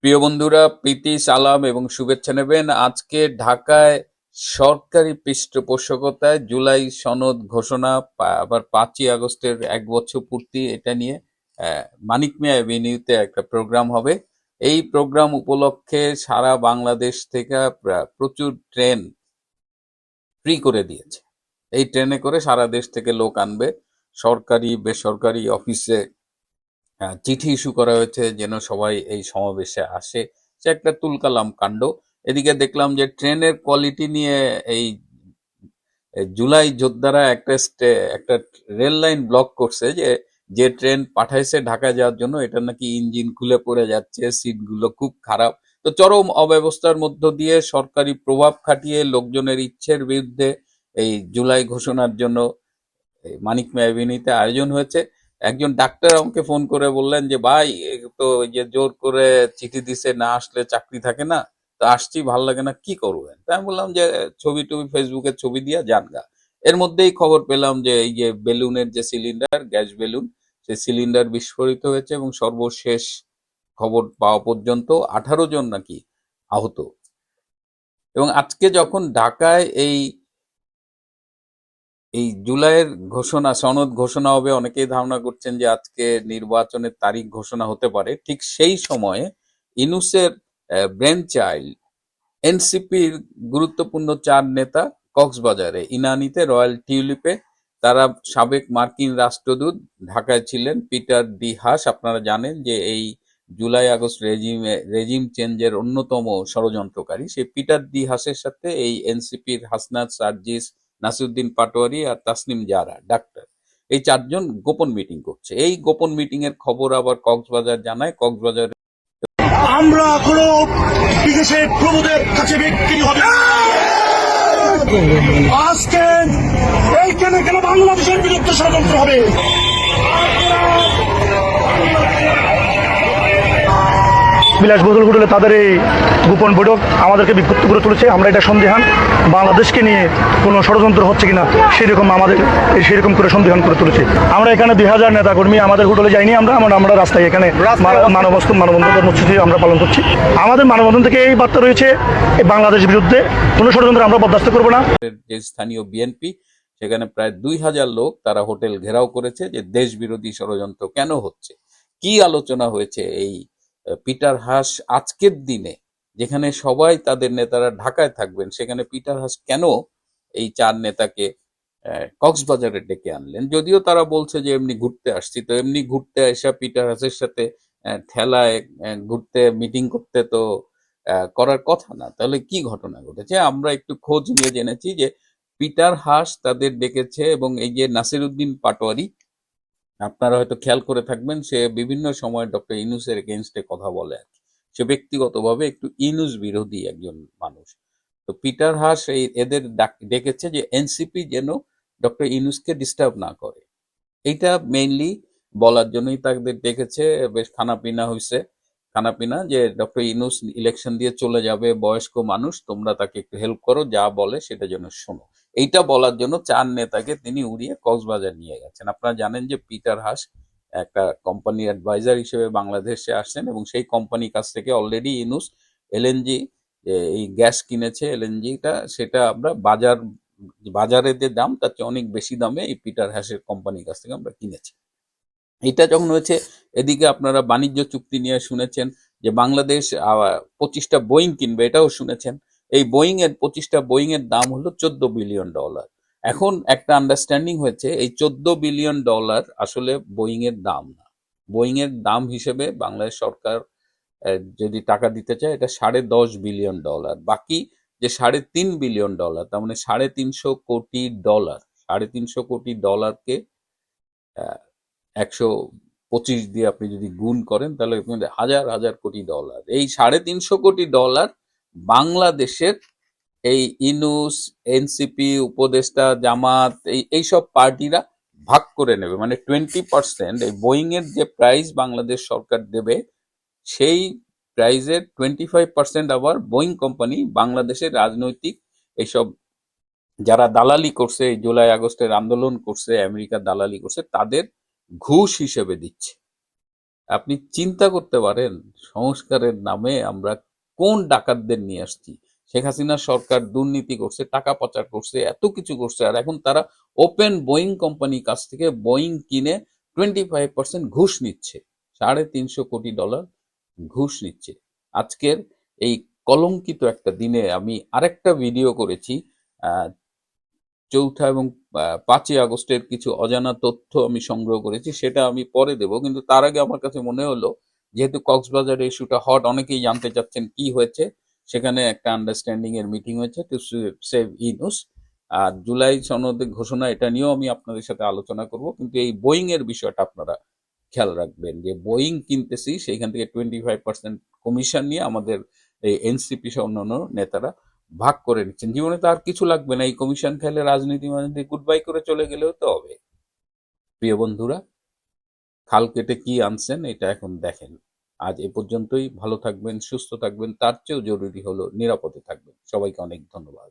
প্রিয় বন্ধুরা, প্রীতি, সালাম এবং শুভেচ্ছা নেবেন আজকে ঢাকায় সরকারি পৃষ্ঠপোষকতায় জুলাই সনদ ঘোষণা আবার পাঁচই আগস্টের এক বছর পূর্তি এটা নিয়ে মানিক মিয়া এভিনিউতে একটা প্রোগ্রাম হবে। এই প্রোগ্রাম উপলক্ষে সারা বাংলাদেশ থেকে প্রা- প্রচুর ট্রেন ফ্রি করে দিয়েছে। এই ট্রেনে করে সারা দেশ থেকে লোক আনবে, সরকারি, বেসরকারি অফিসে চিঠি ইস্যু করা হয়েছে যেন সবাই এই সমাবেশে আসে। সে একটা তুলকালাম কাণ্ড। এদিকে দেখলাম যে ট্রেনের কোয়ালিটি নিয়ে এই জুলাই যোদ্ধারা একটা একটা রেল লাইন ব্লক করছে যে যে ট্রেন পাঠাইছে ঢাকা যাওয়ার জন্য, এটা নাকি ইঞ্জিন খুলে পড়ে যাচ্ছে, সিটগুলো খুব খারাপ। তো চরম অব্যবস্থার মধ্য দিয়ে সরকারি প্রভাব খাটিয়ে লোকজনের ইচ্ছের বিরুদ্ধে এই জুলাই ঘোষণার জন্য মানিক মেয়াবিনীতে আয়োজন হয়েছে। একজন ডাক্তার আমাকে ফোন করে বললেন যে, ভাই তো যে জোর করে চিঠি দিছে, না আসলে চাকরি থাকে না, তো আসছি, ভালো লাগে না, কি করবেন? তা আমি বললাম যে, ছবি টবি ফেসবুকে ছবি দিয়া যান গা। এর মধ্যেই খবর পেলাম যে, এই যে বেলুনের যে সিলিন্ডার, গ্যাস বেলুন, সেই সিলিন্ডার বিস্ফোরিত হয়েছে এবং সর্বশেষ খবর পাওয়া পর্যন্ত আঠারো জন নাকি আহত। এবং আজকে যখন ঢাকায় এই এই জুলাইয়ের ঘোষণা, সনদ ঘোষণা হবে। অনেকেই ধারণা করছেন যে আজকে নির্বাচনের তারিখ ঘোষণা হতে পারে। ঠিক সেই সময়ে ইনুসের ব্রেন চাইল্ড এনসিপির গুরুত্বপূর্ণ চার নেতা কক্সবাজারে, ইনানিতে রয়্যাল টিউলিপে, তারা সাবেক মার্কিন রাষ্ট্রদূত ঢাকায় ছিলেন, পিটার ডি হাস আপনারা জানেন যে এই জুলাই আগস্ট রেজিমে, রেজিম চেঞ্জের অন্যতম ষড়যন্ত্রকারী। সেই পিটার ডি হাসের সাথে এই এনসিপির হাসনাত সার্জিস নাসিরুদ্দিন পাটোয়ারি আর তাসনিম জারা, ডাক্তার। এই চারজন গোপন মিটিং করছে। এই গোপন মিটিং এর খবর আবার কক্সবাজার জানায়। কক্সবাজার আমরা কোনো বিদেশের প্রভুদের কাছে বিক্রি হবে। আজকে এই কেন কেন বাংলাদেশের বিরুদ্ধে ষড়যন্ত্র হবে? বিলাস বদল ঘটলে তাদের এই গোপন বৈঠক আমাদেরকে বিক্ষুব্ধ করে তুলেছে। আমরা এটা সন্দেহান। বাংলাদেশকে নিয়ে কোনো ষড়যন্ত্র হচ্ছে কিনা সেরকম আমাদের এই সেরকম করে সন্দেহান করে তুলেছে। আমরা এখানে দুই হাজার নেতা কর্মী আমাদের হোটেলে যাইনি আমরা আমরা আমরা রাস্তায় এখানে মানবস্থ মানববন্ধন কর্মসূচি আমরা পালন করছি। আমাদের মানববন্ধন থেকে এই বার্তা রয়েছে এই বাংলাদেশ বিরুদ্ধে কোনো ষড়যন্ত্র আমরা বরদাস্ত করব না। যে স্থানীয় বিএনপি সেখানে প্রায় দুই হাজার লোক তারা হোটেল ঘেরাও করেছে যে দেশ বিরোধী ষড়যন্ত্র কেন হচ্ছে? কি আলোচনা হয়েছে এই পিটার হাস আজকের দিনে, যেখানে সবাই তাদের নেতারা ঢাকায় থাকবেন, সেখানে পিটার হাস কেন এই চার নেতাকে কক্সবাজারে ডেকে আনলেন? যদিও তারা বলছে যে এমনি ঘুরতে আসছি, তো এমনি ঘুরতে আসা পিটার হাসের সাথে ঠেলায় ঘুরতে মিটিং করতে তো করার কথা না। তাহলে কি ঘটনা ঘটেছে? আমরা একটু খোঁজ নিয়ে জেনেছি যে পিটার হাস তাদের ডেকেছে এবং এই যে নাসিরুদ্দিন পাটোয়ারি আপনারা হয়তো খেয়াল করে থাকবেন, সে বিভিন্ন সময় ডক্টর ইনুসের এগেনস্টে কথা বলে আর কি। সে ব্যক্তিগতভাবে একটু ইনুস বিরোধী একজন মানুষ। তো পিটার হাস এই এদের ডাক- ডেকেছে যে এনসিপি যেন ডক্টর ইনুসকে ডিস্টার্ব না করে। এইটা মেইনলি বলার জন্যই তাদের ডেকেছে, বেশ খানাপিনা হয়েছে খানাপিনা যে ডক্টর ইনুস ইলেকশন দিয়ে চলে যাবে বয়স্ক মানুষ, তোমরা তাকে একটু হেল্প করো, যা বলে সেটা যেন শোনো। এইটা বলার জন্য চার নেতাকে তিনি উড়িয়ে কক্সবাজার নিয়ে গেছেন। আপনারা জানেন যে পিটার হাস একটা কোম্পানির অ্যাডভাইজার হিসেবে বাংলাদেশে আসছেন এবং সেই কোম্পানির কাছ থেকে অলরেডি ইনুস এলএনজি এই গ্যাস কিনেছে এলএনজিটা সেটা আমরা বাজার, বাজারে যে দাম, তার চেয়ে অনেক বেশি দামে এই পিটার হ্যাসের কোম্পানির কাছ থেকে আমরা কিনেছি। এটা যখন হয়েছে, এদিকে আপনারা বাণিজ্য চুক্তি নিয়ে শুনেছেন যে বাংলাদেশ পঁচিশটা বোয়িং কিনবে, এটাও শুনেছেন। এই বোয়িং এর পঁচিশটা বোয়িং এর দাম হলো চোদ্দ বিলিয়ন ডলার এখন একটা আন্ডারস্ট্যান্ডিং হয়েছে, এই চোদ্দ বিলিয়ন ডলার আসলে বোয়িং এর দাম না। বোয়িং এর দাম হিসেবে বাংলাদেশ সরকার যদি টাকা দিতে চায়, এটা সাড়ে দশ বিলিয়ন ডলার বাকি যে সাড়ে তিন বিলিয়ন ডলার তার মানে সাড়ে তিনশো কোটি ডলার সাড়ে তিনশো কোটি ডলারকে একশো পঁচিশ দিয়ে আপনি যদি গুণ করেন, তাহলে হাজার হাজার কোটি ডলার এই সাড়ে তিনশো কোটি ডলার বাংলাদেশের এই ইনুস, এনসিপি, উপদেষ্টা, জামাত, এই এইসব পার্টিরা ভাগ করে নেবে। মানে টোয়েন্টি পার্সেন্ট এই বোয়িং এর যে প্রাইস বাংলাদেশ সরকার দেবে, সেই প্রাইজের টোয়েন্টি ফাইভ পার্সেন্ট আবার বোয়িং কোম্পানি বাংলাদেশের রাজনৈতিক এইসব যারা দালালি করছে, এই জুলাই আগস্টের আন্দোলন করছে, আমেরিকা দালালি করছে, তাদের ঘুষ হিসেবে দিচ্ছে। আপনি চিন্তা করতে পারেন, সংস্কারের নামে আমরা কোন ডাকাতদের নিয়ে আসছি? শেখ হাসিনা সরকার দুর্নীতি করছে, টাকা পাচার করছে, এত কিছু করছে, আর এখন তারা ওপেন বোয়িং কোম্পানির কাছ থেকে বোয়িং কিনে টোয়েন্টি ফাইভ পার্সেন্ট ঘুষ নিচ্ছে, সাড়ে তিনশো কোটি ডলার ঘুষ নিচ্ছে। আজকের এই কলঙ্কিত একটা দিনে আমি আরেকটা ভিডিও করেছি চৌঠা এবং পাঁচই আগস্টের কিছু অজানা তথ্য আমি সংগ্রহ করেছি, সেটা আমি পরে দেব, কিন্তু তার আগে আমার কাছে মনে হলো যেহেতু কক্সবাজার ইস্যুটা হট, অনেকেই জানতে চাচ্ছেন কি হয়েছে। সেখানে একটা আন্ডারস্ট্যান্ডিং এর মিটিং হয়েছে টু সেভ ইনুস আর জুলাই সনদের ঘোষণা, এটা নিয়েও আমি আপনাদের সাথে আলোচনা করব। কিন্তু এই বোয়িং এর বিষয়টা আপনারা খেয়াল রাখবেন যে বোয়িং কিনতেছি, সেইখান থেকে টোয়েন্টি ফাইভ পার্সেন্ট কমিশন নিয়ে আমাদের এই এনসিপি সহ অন্যান্য নেতারা ভাগ করে নিচ্ছেন। জীবনে তো আর কিছু লাগবে না। এই কমিশন খেলে রাজনীতি মানে গুড বাই করে চলে গেলেও তো হবে। প্রিয় বন্ধুরা খাল কেটে কি আনছেন এটা এখন দেখেন। আজ এ পর্যন্তই, ভালো থাকবেন, সুস্থ থাকবেন, তার চেয়েও জরুরি হলো নিরাপদে থাকবেন। সবাইকে অনেক ধন্যবাদ।